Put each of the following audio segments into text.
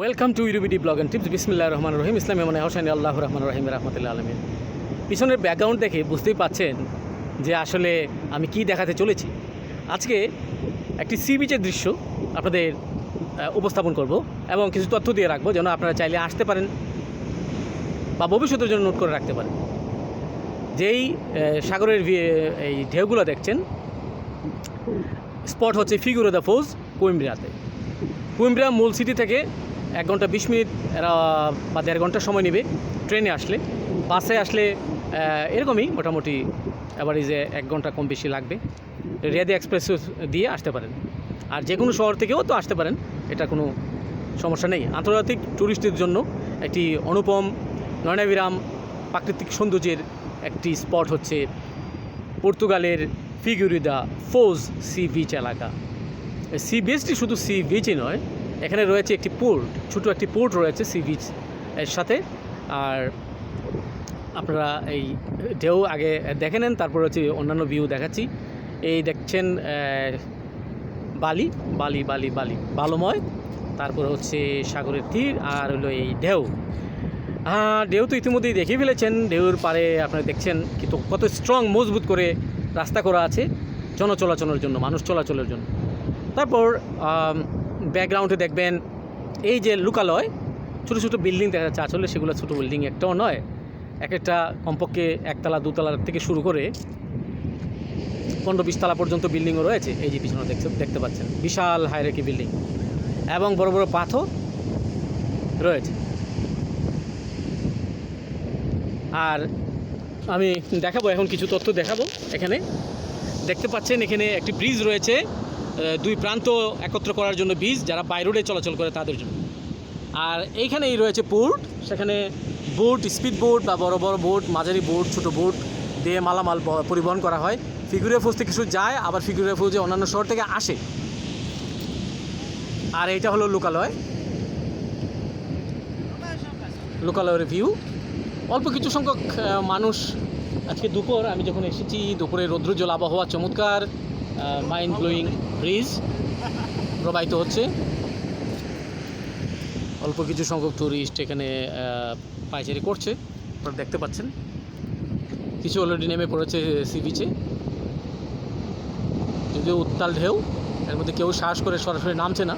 Welcome to UBD blog and tips বিসমিল্লাহ রহমান রহিম ইসলামী মানে হোসেন আল্লাহ রহমান রহিম রহমতুল্লাহ আলমিন পিছনের ব্যাকগ্রাউন্ড দেখে বুঝতেই পাচ্ছেন যে আসলে আমি কি দেখাতে চলেছি। আজকে একটি সি বিচের দৃশ্য আপনাদের উপস্থাপন করব এবং কিছু তথ্য দিয়ে রাখব যেন আপনারা চাইলে আসতে পারেন বা ভবিষ্যতের জন্য নোট করে রাখতে পারেন। যেই সাগরের এই ঢেউগুলো দেখছেন, স্পট হচ্ছে ফিগুরো দ্য ফোজ কুইমব্রাতে। কুইমব্রা মূল সিটি থেকে এক ঘণ্টা বিশ মিনিট বা দেড় ঘণ্টা সময় নেবে ট্রেনে আসলে। বাসে আসলে এরকমই মোটামুটি অ্যাভারেজে এক ঘণ্টা কম বেশি লাগবে। রেদি এক্সপ্রেস দিয়ে আসতে পারেন। আর যে কোনো শহর থেকেও তো আসতে পারেন, এটা কোনো সমস্যা নেই। আন্তর্জাতিক ট্যুরিস্টদের জন্য একটি অনুপম নয়নাবিরাম প্রাকৃতিক সৌন্দর্যের একটি স্পট হচ্ছে পর্তুগালের Figueira da Foz sea beach এলাকা। সি বিচটি শুধু সি বিচই নয় এখানে রয়েছে একটি পোর্ট ছোট একটি পোর্ট রয়েছে সি বিচ এর সাথে। আর আপনারা এই ঢেউ আগে দেখে নেন, তারপর হচ্ছে অন্যান্য ভিউ দেখাচ্ছি। এই দেখছেন বালি বালি বালি বালি, বালুময়, তারপর হচ্ছে সাগরের তীর আর হলো এই ঢেউ। হ্যাঁ ঢেউ তো ইতিমধ্যেই দেখে ফেলেছেন, ঢেউর পারে আপনারা দেখছেন কিন্তু কত স্ট্রং মজবুত করে রাস্তা করা আছে জন চলাচলের জন্য, মানুষ চলাচলের জন্য। তারপর ব্যাকগ্রাউন্ডে দেখবেন এই যে লোকালয়, ছোটো ছোটো বিল্ডিং দেখা যাচ্ছে। আসলে সেগুলো ছোটো বিল্ডিং একটাও নয়, এক একটা কমপক্ষে একতলা দুতলার থেকে শুরু করে পনেরো বিশতলা পর্যন্ত বিল্ডিংও রয়েছে। এই যে পিছনে দেখতে দেখতে পাচ্ছেন, বিশাল হাইরেকি বিল্ডিং এবং বড় বড় পাথর রয়েছে। আর আমি দেখাবো, এখন কিছু তথ্য দেখাবো এখানে। দেখতে পাচ্ছেন এখানে একটি ব্রিজ রয়েছে। দুই প্রান্ত একত্র করার জন্য ব্রিজ যারা বাই রোডে চলাচল করে তাদের জন্য। আর এইখানেই রয়েছে পোর্ট সেখানে বোট স্পিড বোট বা বড় বড় বোট মাঝারি বোট ছোট বোট দিয়ে মালামাল পরিবহন করা হয়। ফিগুরে ফোজ থেকে কিছু যায়, আবার ফিগুরে ফোজে অন্যান্য শহর থেকে আসে। আর এইটা হলো লোকালয়। লোকালয়ের ভিউ অল্প কিছু সংখ্যক মানুষ আজকে দুপুর, আমি যখন এসেছি, দুপুরে রৌদ্রোজ্জ্বল আবহাওয়া চমৎকার। মাইন্ড ব্লোয়িং ব্রিজ প্রবাহিত হচ্ছে। অল্প কিছু সংখ্যক টুরিস্ট এখানে আহ, পায়চারি করছে আপনারা দেখতে পাচ্ছেন। কিছু অলরেডি নেমে পড়েছে সি বিচে যদিও উত্তাল ঢেউ এর মধ্যে কেউ সাহস করে সরাসরি নামছে না।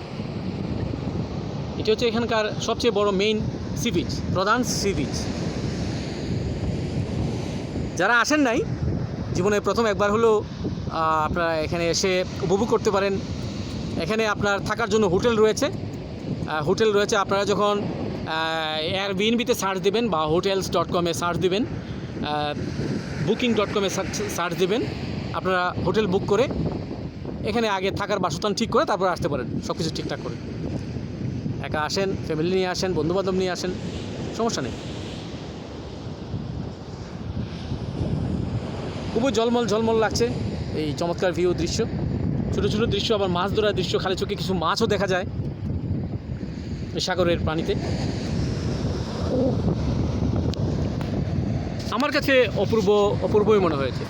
এটি হচ্ছে এখানকার সবচেয়ে বড় মেইন সি বিচ প্রধান সি বিচ যারা আসেন নাই জীবনে প্রথম একবার হলেও আপনারা এখানে এসে উপভোগ করতে পারেন। এখানে আপনার থাকার জন্য হোটেল রয়েছে। হোটেল রয়েছে, আপনারা যখন এয়ার বিএনবিতে সার্চ দেবেন বা হোটেলস ডট কমে সার্চ দেবেন বুকিং ডট কমে সার্চ দেবেন, আপনারা হোটেল বুক করে, এখানে আগে থাকার বাসস্থান ঠিক করে তারপর আসতে পারেন। সব কিছু ঠিকঠাক করে। একা আসেন ফ্যামিলি নিয়ে আসেন, বন্ধুবান্ধব নিয়ে আসেন, সমস্যা নেই। খুবই জলমল ঝলমল লাগছে এই চমৎকার ভিউ দৃশ্য। ছোটো ছোটো দৃশ্য, আবার মাছ ধরার দৃশ্য, খালি চোখে কিছু মাছও দেখা যায় এই সাগরের পানিতে। আমার কাছে অপূর্ব, অপূর্বই মনে হয়েছে।